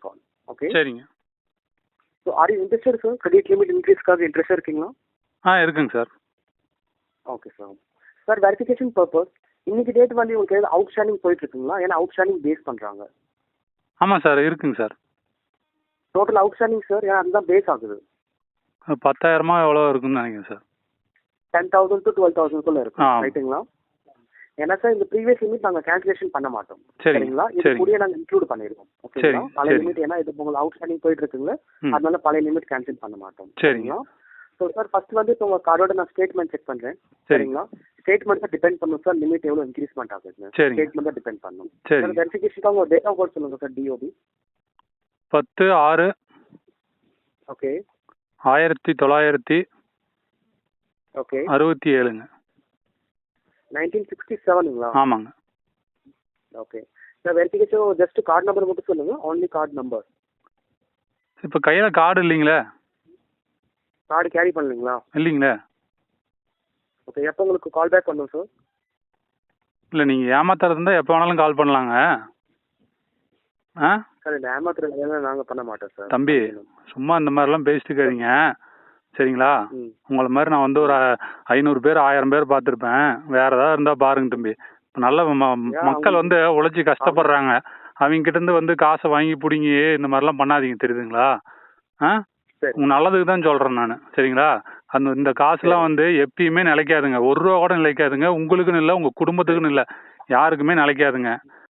கால் okay சரிங்க. So are you interested sir credit limit இன்க்ரீஸ்க்காக இன்ட்ரெஸ்டாக இருக்கீங்களா? ஆ இருக்குங்க sir okay sir sir verification purpose இன்னைக்கு டேட் வந்து உங்களுக்கு ஏதாவது அவுட் ஸ்டாண்டிங் போயிட்டு இருக்குங்களா ஏன்னா அவுட் ஸ்டாண்டிங் பேஸ் பண்ணுறாங்க ஆமாம் சார் இருக்குங்க sir total outstanding sir ஏன்னா அதுதான் பேஸ் ஆகுது. பத்தாயிரமா எவ்வளோ இருக்குன்னு நினைக்கிறேன் sir ten thousand to twelve தௌசண்ட்குள்ள இருக்கும். ரைட்டுங்களா ஏன்னா சார் இந்த ப்ரீவியஸ் லிமிட் நாங்கள் கேன்சலேஷன் பண்ண மாட்டோம். சரிங்க சரிங்களா? இது கூடயே நாங்கள் இன்க்ளூட் பண்ணிருக்கோம். ஓகேங்களா பழைய. லிமிட் ஏன்னா இது உங்களுக்கு அவுட் ஸ்டாண்டிங் போயிட்டு இருக்குங்களா அதனால பழைய லிமிட் கேன்சல் பண்ண மாட்டோம். சரிங்க. ஸோ சார் ஃபர்ஸ்ட் வந்து இப்போ உங்கள் கார்டோட நான் ஸ்டேட்மெண்ட் செக் சரிங்க சரிங்களா? ஸ்டேட்மெண்ட் டிபெண்ட் பண்ணும் சார் லிமிட் எவ்வளோ இன்க்ரீஸ்மெண்ட் ஆகுது. ஸ்டேட்மெண்ட் தான் டிபெண்ட் பண்ணும். சார். வெரிஃபிகேஷனுக்கு உங்கள் டேட் ஆஃப் பர்த் சொல்லுங்கள் சார் டிஓபி பத்து ஆறு. ஓகே ஆயிரத்தி தொள்ளாயிரத்தி ஓகே அறுபத்தி ஏழுங்க. நைன்டீன் சிக்ஸ்டி செவனுங்களா? ஆமாங்க. Okay sir verification just card number மட்டும் சொல்லுங்கள் only கார்டு நம்பர் இப்போ கையில் கார்டு இல்லைங்களே? கார்டு கேரி பண்ணலீங்களா? இல்லைங்களே? ஓகே எப்போ உங்களுக்கு கால் பேக் பண்ணும் சார் இல்லை நீங்கள் ஏமாத்துறது இருந்தால் எப்போ வேணாலும் கால் பண்ணலாங்க. ஆ? சார் இந்த ஏமாத்துறது நாங்கள் பண்ண மாட்டோம் சார் தம்பி சும்மா இந்த மாதிரிலாம் பேசிட்டு இருக்காதீங்க. சரிங்களா? உங்களை மாதிரி நான் வந்து ஒரு ஐநூறு பேர் ஆயிரம் பேர் பார்த்துருப்பேன். வேற ஏதாவது இருந்தால் பாருங்க தம்பி. நல்ல மக்கள் வந்து உழைச்சி கஷ்டப்படுறாங்க அவங்க கிட்ட இருந்து வந்து காசை வாங்கி பிடிங்கி இந்த மாதிரிலாம் பண்ணாதீங்க தெரியுதுங்களா? ஆ? உங்க நல்லதுக்கு தான் சொல்கிறேன் நான். சரிங்களா? அந்த இந்த காசுலாம் வந்து எப்பயுமே நிலைக்காதுங்க. ஒரு ரூபா கூட நிலைக்காதுங்க. உங்களுக்குன்னு இல்லை உங்கள் குடும்பத்துக்குன்னு இல்லை. யாருக்குமே நிலைக்காதுங்க.